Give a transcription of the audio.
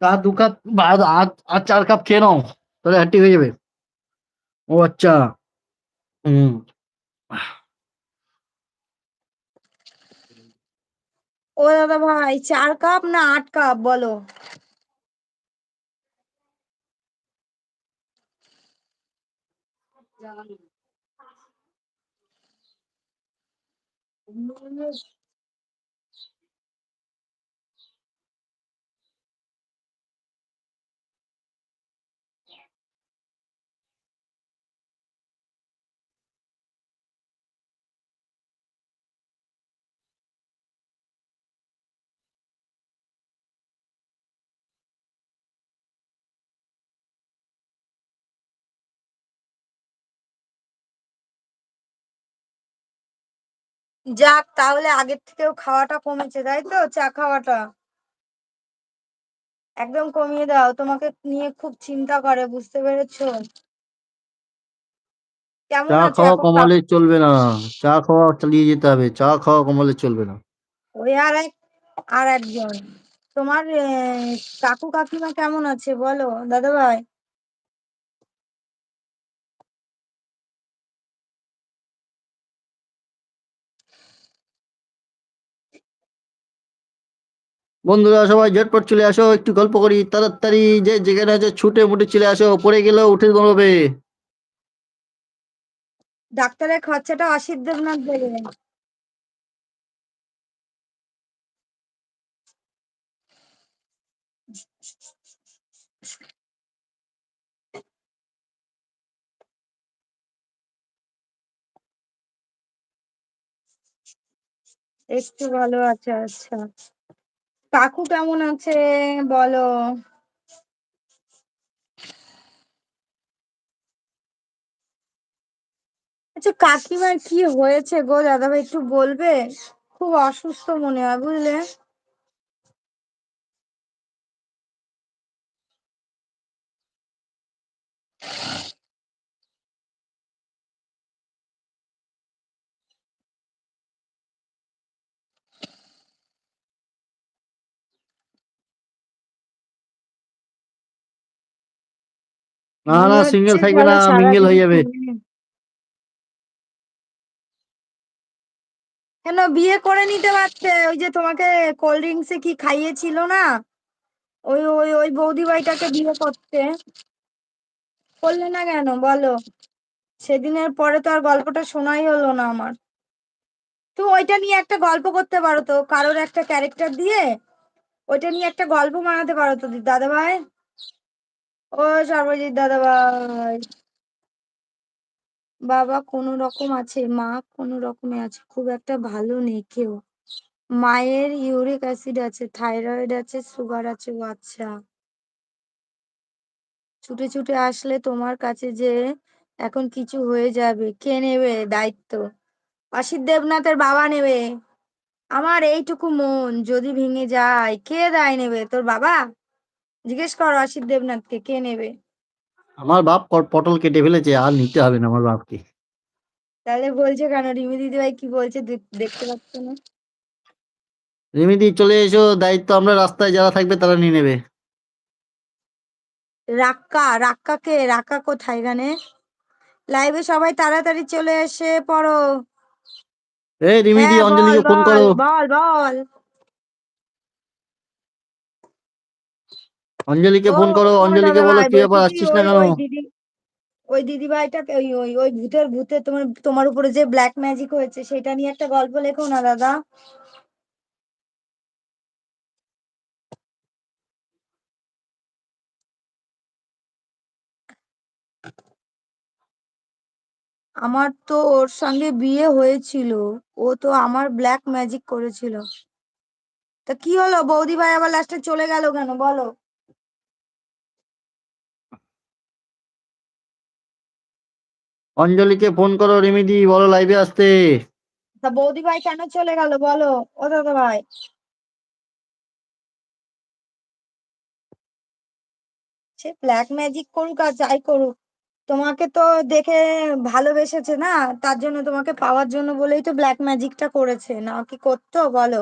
চা দু কাপ বা আর আর চার কাপ খেয়ে নাও তাহলে হ্যাট্টি হয়ে যাবে ও আচ্ছা হুম ও দাদা ভাই চার কাপ না আট কাপ বলো যাক তাহলে আগের থেকেও খাওয়াটা কমেছে তাই তো? চা খাওয়াটা। একদম কমিয়ে দাও তোমাকে নিয়ে খুব চিন্তা করে বুঝতে পেরেছ? কেমন চা খাওয়া কমালে চলবে না। চা খাওয়া চালিয়ে যেতে হবে। চা খাওয়া কমালে চলবে না। ওই আর এক আর একজন। তোমার কাকু কাকিমা কেমন আছে? বলো দাদা ভাই বন্ধুরা, সবাই ঝটপট চলে আসো, একটু গল্প করি। তাড়াতাড়ি যে যেখানে আছে, ছুটে মুটে চলে আসো। পড়ে গেলেও উঠে দাঁড়াবে ডাক্তারের খরচাটা অসিত দেবনাথ দেবে একটু ভালো আছে আচ্ছা। কাকু কেমন আছে? বলো। আচ্ছা কাকিমার কি হয়েছে গো? দাদা ভাই একটু বলবে? খুব অসুস্থ মনে হয়, বুঝলে? না না সিঙ্গেল থাকবে না মিঙ্গেল হয়ে যাবে। কেন বিয়ে করে নিতে পারছে? ওই যে তোমাকে কোল্ড ড্রিঙ্কসে কি খাইয়েছিল না? ওই ওই ওই বৌদি ভাইটাকে বিয়ে করতে। করলে না কেন? বলো। সেদিনের পরে তো আর গল্পটা শোনাই হলো না আমার। তো ওইটা নিয়ে একটা গল্প করতে পারো তো। কারোর একটা ক্যারেক্টার দিয়ে ওইটা নিয়ে একটা গল্প বানাতে পারো তো দাদা ভাই ও সর্বজিৎ দাদা ভাই বাবা কোনো রকম আছে, মা কোনো রকমে আছে, খুব একটা ভালো নেই কেউ। মায়ের ইউরিক অ্যাসিড আছে, থাইরয়েড আছে, সুগার আছে ও আচ্ছা ছুটে ছুটে আসলে তোমার কাছে যে এখন কিছু হয়ে যাবে, কে নেবে দায়িত্ব? অসিত দেবনাথের বাবা নেবে। আমার এইটুকু মন যদি ভেঙে যায়, কে দায় নেবে? তোর বাবা? জিজ্ঞেস কর অসিত দেবনাথকে কে নেবে? আমার বাপ পটল কেটে ফেলেছে আর নিতে হবে না আমার বাপকে। তাহলে বলছে কেন? রিমি দিদি ভাই কি বলছে দেখতে পাচ্ছ না? রিমিদি চলে এসো দায়িত্ব আমরা রাস্তায় যারা থাকবে তারা নিয়ে নেবে। রাক্কা রাক্কাকে রাক্কা কোথায় গানে লাইভে সবাই তাড়াতাড়ি চলে এসে পড়ো। এই রিমিদি হ্যাঁ অঞ্জলিকে ফোন করো। বল বল। অঞ্জলিকে ফোন করো অঞ্জলিকে বলো কি ব্যাপার আসছিস না কেন? ওই দিদি ওই দিদি ভাইটাকে ওই ওই ওই ভূতের ভূতে তোমার তোমার উপরে যে ব্ল্যাক ম্যাজিক হয়েছে সেটা নিয়ে একটা গল্প লেখো না দাদা। আমার তো ওর সঙ্গে বিয়ে হয়েছিল। ও তো আমার ব্ল্যাক ম্যাজিক করেছিল। তা কি হলো? বৌদি ভাই আবার লাস্টে চলে গেল কেন? বলো। অঞ্জলিকে ফোন করো, রিমিদি, বলো লাইভে আসতে। তা বৌদি ভাই কেন চলে গেল, বলো? ও দাদা ভাই। সে ব্ল্যাক ম্যাজিক করুক আর যাই করুক, তোমাকে তো দেখে ভালোবেসেছে না? তার জন্য তোমাকে পাওয়ার জন্য বলেই তো ব্ল্যাক ম্যাজিকটা করেছে। না কি করতো, বলো।